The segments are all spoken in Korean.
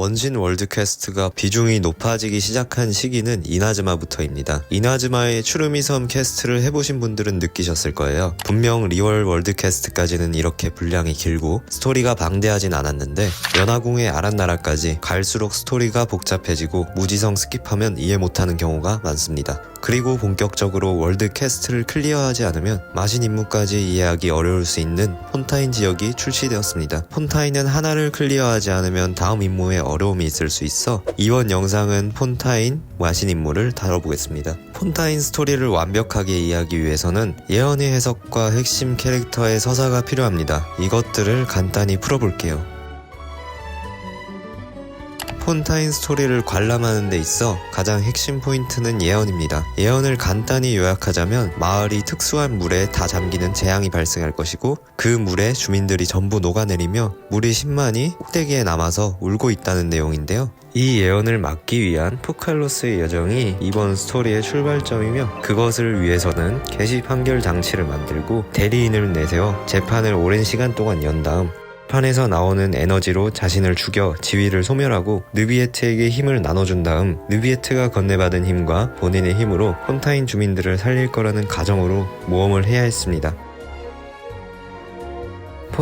원신 월드퀘스트가 비중이 높아지기 시작한 시기는 이나즈마부터입니다. 이나즈마의 추르미섬 퀘스트를 해보신 분들은 느끼셨을 거예요. 분명 리월 월드퀘스트까지는 이렇게 분량이 길고 스토리가 방대하진 않았는데 연화궁의 아란나라까지 갈수록 스토리가 복잡해지고 무지성 스킵하면 이해 못하는 경우가 많습니다. 그리고 본격적으로 월드 퀘스트를 클리어하지 않으면 마신 임무까지 이해하기 어려울 수 있는 폰타인 지역이 출시되었습니다. 폰타인은 하나를 클리어하지 않으면 다음 임무에 어려움이 있을 수 있어 이번 영상은 폰타인 마신 임무를 다뤄보겠습니다. 폰타인 스토리를 완벽하게 이해하기 위해서는 예언의 해석과 핵심 캐릭터의 서사가 필요합니다. 이것들을 간단히 풀어볼게요. 폰타인 스토리를 관람하는 데 있어 가장 핵심 포인트는 예언입니다. 예언을 간단히 요약하자면 마을이 특수한 물에 다 잠기는 재앙이 발생할 것이고 그 물에 주민들이 전부 녹아내리며 물이 10만이 꼭대기에 남아서 울고 있다는 내용인데요. 이 예언을 막기 위한 포칼로스의 여정이 이번 스토리의 출발점이며 그것을 위해서는 게시 판결 장치를 만들고 대리인을 내세워 재판을 오랜 시간 동안 연 다음 판에서 나오는 에너지로 자신을 죽여 지위를 소멸하고 느비에트에게 힘을 나눠준 다음 느비에트가 건네받은 힘과 본인의 힘으로 폰타인 주민들을 살릴 거라는 가정으로 모험을 해야 했습니다.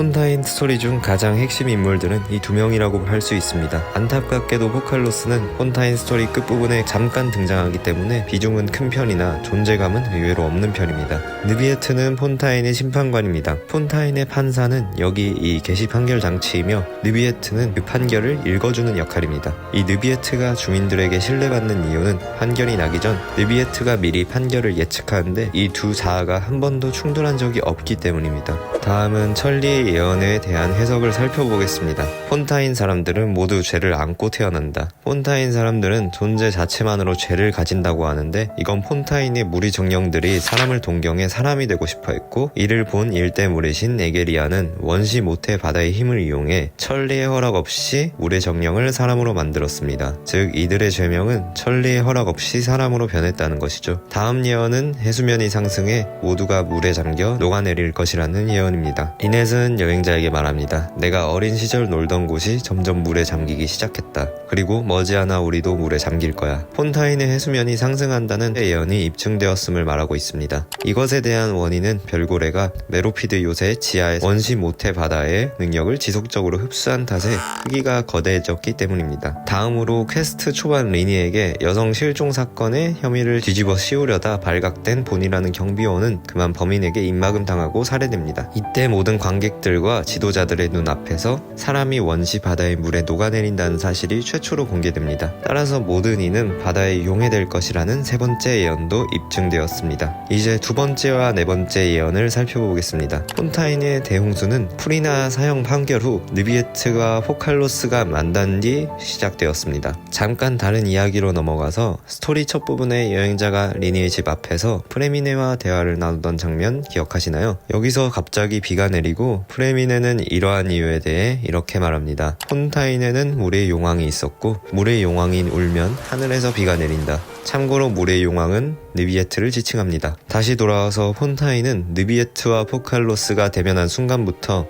폰타인 스토리 중 가장 핵심 인물들은 이 두 명이라고 할 수 있습니다. 안타깝게도 포칼로스는 폰타인 스토리 끝부분에 잠깐 등장하기 때문에 비중은 큰 편이나 존재감은 의외로 없는 편입니다. 느비에트는 폰타인의 심판관입니다. 폰타인의 판사는 여기 이 게시 판결 장치이며 느비에트는 그 판결을 읽어주는 역할입니다. 이 느비에트가 주민들에게 신뢰받는 이유는 판결이 나기 전 느비에트가 미리 판결을 예측하는데 이 두 자아가 한 번도 충돌한 적이 없기 때문입니다. 다음은 천리의 예언에 대한 해석을 살펴보겠습니다. 폰타인 사람들은 모두 죄를 안고 태어난다. 폰타인 사람들은 존재 자체만으로 죄를 가진다고 하는데 이건 폰타인의 무리 정령들이 사람을 동경해 사람이 되고 싶어 했고 이를 본 일대 무리신 에게리아는 원시 모태 바다의 힘을 이용해 천리의 허락 없이 물의 정령을 사람으로 만들었습니다. 즉 이들의 죄명은 천리의 허락 없이 사람으로 변했다는 것이죠. 다음 예언은 해수면이 상승해 모두가 물에 잠겨 녹아내릴 것이라는 예언입니다. 이넷은 여행자에게 말합니다. 내가 어린 시절 놀던 곳이 점점 물에 잠기기 시작했다. 그리고 머지않아 우리도 물에 잠길 거야. 폰타인의 해수면이 상승한다는 예언이 입증되었음을 말하고 있습니다. 이것에 대한 원인은 별고래가 메로피드 요새 지하의 원시 모태 바다의 능력을 지속적으로 흡수한 탓에 크기가 거대해졌기 때문입니다. 다음으로 퀘스트 초반 리니에게 여성 실종 사건의 혐의를 뒤집어 씌우려다 발각된 본이라는 경비원은 그만 범인에게 입막음 당하고 살해됩니다. 이때 모든 관객들과 지도자들의 눈앞에서 사람이 원시 바다의 물에 녹아내린다는 사실이 최초로 공개됩니다. 따라서 모든 이는 바다에 용해될 것이라는 세 번째 예언도 입증되었습니다. 이제 두 번째와 네 번째 예언을 살펴보겠습니다. 폰타인의 대홍수는 프리나 사형 판결 후 느비에트가 포칼로스가 만난 뒤 시작되었습니다. 잠깐 다른 이야기로 넘어가서 스토리 첫 부분에 여행자가 리니의 집 앞에서 프레미네와 대화를 나누던 장면 기억하시나요? 여기서 갑자기 비가 내리고 프레미네는 이러한 이유에 대해 이렇게 말합니다. 폰타인에는 물의 용왕이 있었고 물의 용왕이 울면 하늘에서 비가 내린다. 참고로 물의 용왕은 느비에트를 지칭합니다. 다시 돌아와서 폰타인은 느비에트와 포칼로스가 대면한 순간부터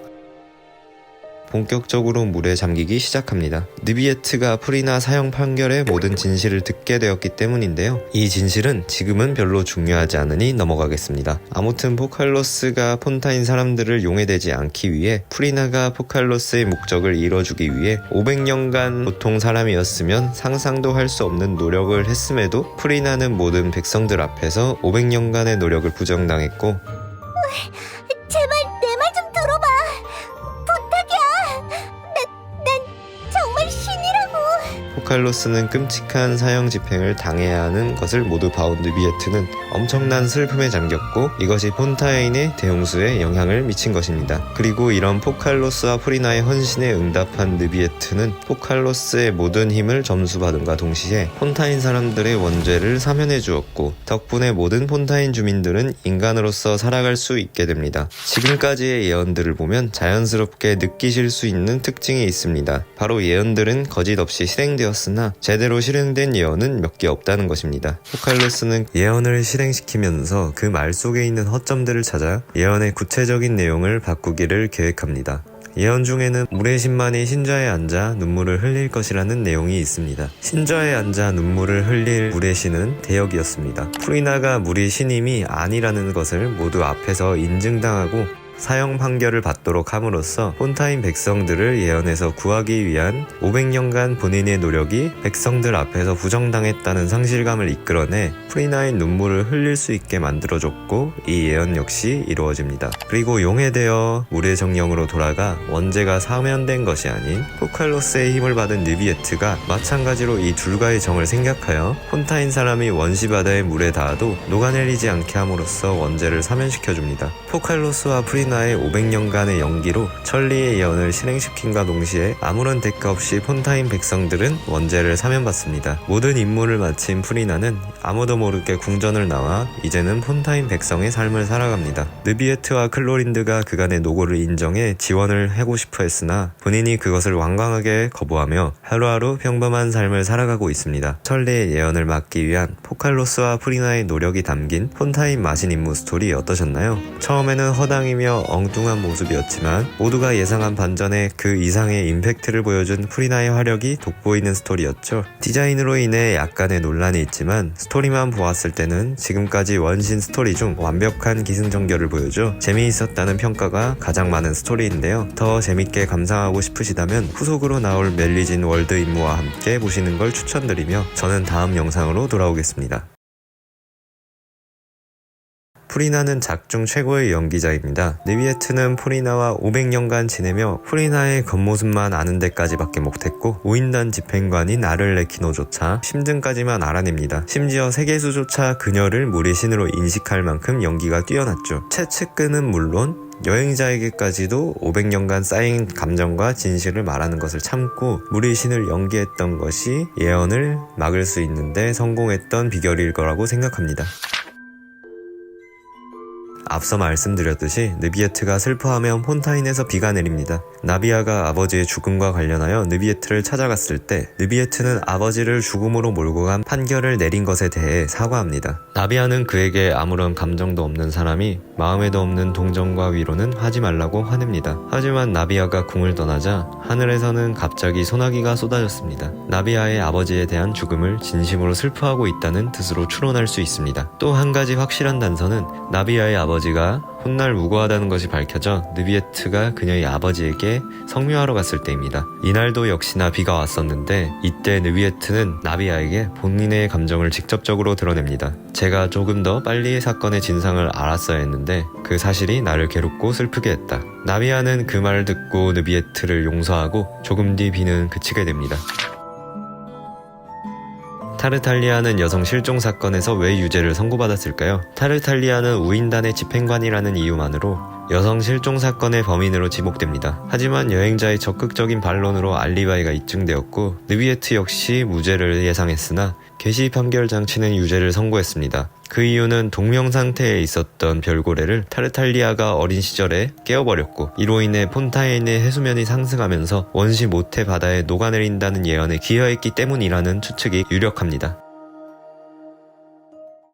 본격적으로 물에 잠기기 시작합니다. 느비에트가 프리나 사형 판결의 모든 진실을 듣게 되었기 때문인데요. 이 진실은 지금은 별로 중요하지 않으니 넘어가겠습니다. 아무튼 포칼로스가 폰타인 사람들을 용해되지 않기 위해 프리나가 포칼로스의 목적을 이뤄주기 위해 500년간 보통 사람이었으면 상상도 할 수 없는 노력을 했음에도 프리나는 모든 백성들 앞에서 500년간의 노력을 부정당했고 포칼로스는 끔찍한 사형 집행을 당해야 하는 것을 모두 봐온 느비에트는 엄청난 슬픔에 잠겼고 이것이 폰타인의 대홍수에 영향을 미친 것입니다. 그리고 이런 포칼로스와 프리나의 헌신에 응답한 느비에트는 포칼로스의 모든 힘을 점수받음과 동시에 폰타인 사람들의 원죄를 사면해 주었고 덕분에 모든 폰타인 주민들은 인간으로서 살아갈 수 있게 됩니다. 지금까지의 예언들을 보면 자연스럽게 느끼실 수 있는 특징이 있습니다. 바로 예언들은 거짓 없이 실행되었 으나 제대로 실행된 예언은 몇 개 없다는 것입니다. 포칼로스는 예언을 실행시키면서 그 말 속에 있는 허점들을 찾아 예언의 구체적인 내용을 바꾸기를 계획합니다. 예언 중에는 물의 신만이 신좌에 앉아 눈물을 흘릴 것이라는 내용이 있습니다. 신좌에 앉아 눈물을 흘릴 물의 신은 대역이었습니다. 프리나가 물의 신임이 아니라는 것을 모두 앞에서 인증당하고 사형 판결을 받도록 함으로써 폰타인 백성들을 예언에서 구하기 위한 500년간 본인의 노력이 백성들 앞에서 부정당했다는 상실감을 이끌어내 프리나의 눈물을 흘릴 수 있게 만들어줬고 이 예언 역시 이루어집니다. 그리고 용해되어 물의 정령으로 돌아가 원제가 사면된 것이 아닌 포칼로스의 힘을 받은 느비에트가 마찬가지로 이 둘과의 정을 생각하여 폰타인 사람이 원시 바다의 물에 닿아도 녹아내리지 않게 함으로써 원제를 사면시켜줍니다. 포칼로스와 프리 나의 500년간의 연기로 천리의 예언을 실행시킨과 동시에 아무런 대가 없이 폰타인 백성들은 원제를 사면받습니다. 모든 임무를 마친 프리나는 아무도 모르게 궁전을 나와 이제는 폰타인 백성의 삶을 살아갑니다. 느비에트와 클로린드가 그간의 노고를 인정해 지원을 하고 싶어 했으나 본인이 그것을 완강하게 거부하며 하루하루 평범한 삶을 살아가고 있습니다. 천리의 예언을 막기 위한 포칼로스와 프리나의 노력이 담긴 폰타인 마신 임무 스토리 어떠셨나요? 처음에는 허당이며 엉뚱한 모습이었지만 모두가 예상한 반전에 그 이상의 임팩트를 보여준 프리나의 화력이 돋보이는 스토리였죠. 디자인으로 인해 약간의 논란이 있지만 스토리만 보았을 때는 지금까지 원신 스토리 중 완벽한 기승전결을 보여줘 재미있었다는 평가가 가장 많은 스토리인데요. 더 재밌게 감상하고 싶으시다면 후속으로 나올 멜리진 월드 임무와 함께 보시는 걸 추천드리며 저는 다음 영상으로 돌아오겠습니다. 프리나는 작중 최고의 연기자입니다. 느비에트는 프리나와 500년간 지내며 프리나의 겉모습만 아는 데까지밖에 못했고 오인단 집행관인 아를레키노조차 심증까지만 알아냅니다. 심지어 세계수조차 그녀를 무리 신으로 인식할 만큼 연기가 뛰어났죠. 채츠크는 물론 여행자에게까지도 500년간 쌓인 감정과 진실을 말하는 것을 참고 무리 신을 연기했던 것이 예언을 막을 수 있는데 성공했던 비결일 거라고 생각합니다. 앞서 말씀드렸듯이 느비에트가 슬퍼하면 폰타인에서 비가 내립니다. 나비아가 아버지의 죽음과 관련하여 느비에트를 찾아갔을 때 느비에트는 아버지를 죽음으로 몰고 간 판결을 내린 것에 대해 사과합니다. 나비아는 그에게 아무런 감정도 없는 사람이 마음에도 없는 동정과 위로는 하지 말라고 화냅니다. 하지만 나비아가 궁을 떠나자 하늘에서는 갑자기 소나기가 쏟아졌습니다. 나비아의 아버지에 대한 죽음을 진심으로 슬퍼하고 있다는 뜻으로 추론할 수 있습니다. 또 한 가지 확실한 단서는 나비아의 아버지가 훗날 무고하다는 것이 밝혀져 느비에트가 그녀의 아버지에게 성묘하러 갔을 때입니다. 이날도 역시나 비가 왔었는데 이때 느비에트는 나비아에게 본인의 감정을 직접적으로 드러냅니다. 제가 조금 더 빨리 사건의 진상을 알았어야 했는데 그 사실이 나를 괴롭고 슬프게 했다. 나비아는 그 말을 듣고 느비에트를 용서하고 조금 뒤 비는 그치게 됩니다. 타르탈리아는 여성 실종 사건에서 왜 유죄를 선고받았을까요? 타르탈리아는 우인단의 집행관이라는 이유만으로 여성 실종 사건의 범인으로 지목됩니다. 하지만 여행자의 적극적인 반론으로 알리바이가 입증되었고 느비에트 역시 무죄를 예상했으나 개시 판결 장치는 유죄를 선고했습니다. 그 이유는 동명 상태에 있었던 별고래를 타르탈리아가 어린 시절에 깨어버렸고 이로 인해 폰타인의 해수면이 상승하면서 원시 모태 바다에 녹아내린다는 예언에 기여했기 때문이라는 추측이 유력합니다.